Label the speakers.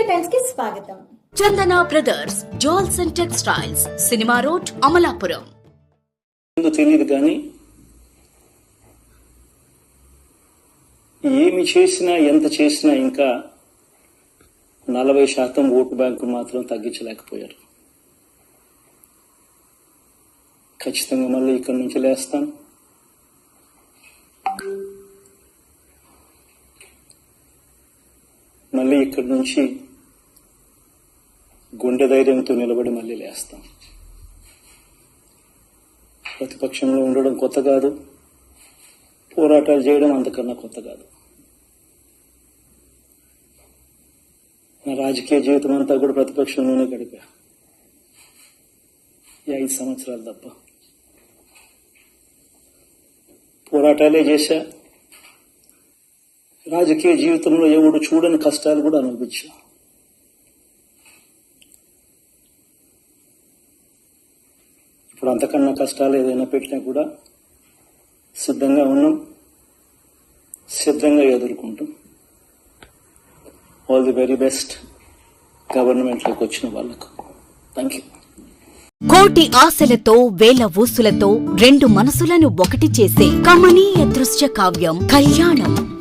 Speaker 1: స్వాగతం.
Speaker 2: Chandana brothers jewels and textiles cinema road Amalapuram.
Speaker 3: తెలియదు కానీ ఏమి చేసినా ఎంత చేసినా ఇంకా నలభై శాతం ఓటు బ్యాంకు మాత్రం తగ్గించలేకపోయారు. ఖచ్చితంగా మళ్ళీ ఇక్కడి నుంచి లేస్తాం. మళ్ళీ ఇక్కడి నుంచి గుండె ధైర్యంతో నిలబడి మళ్ళీ లేస్తాం. ప్రతిపక్షంలో ఉండడం కొత్త కాదు. పోరాటాలు చేయడం అంతకన్నా కొత్త కాదు. నా రాజకీయ జీవితం అంతా కూడా ప్రతిపక్షంలోనే గడిపా. ఈ ఐదు సంవత్సరాలు తప్ప. పోరాటాలే చేశా. రాజకీయ జీవితంలో ఎవడు చూడని కష్టాలు కూడా అనుభవించా. ఇప్పుడు అంతకన్నా కష్టాలు ఏదైనా పెట్టినా కూడా సిద్ధంగా ఉన్నాం. సిద్ధంగా ఎదుర్కొంటాం. ఆల్ ది వెరీ బెస్ట్ గవర్నమెంట్లోకి వచ్చిన వాళ్ళకు. థ్యాంక్ యూ
Speaker 2: కోటి ఆశలతో వేల ఊసులతో రెండు మనసులను ఒకటి చేసే కమనీయ దృశ్య కావ్యం కళ్యాణం.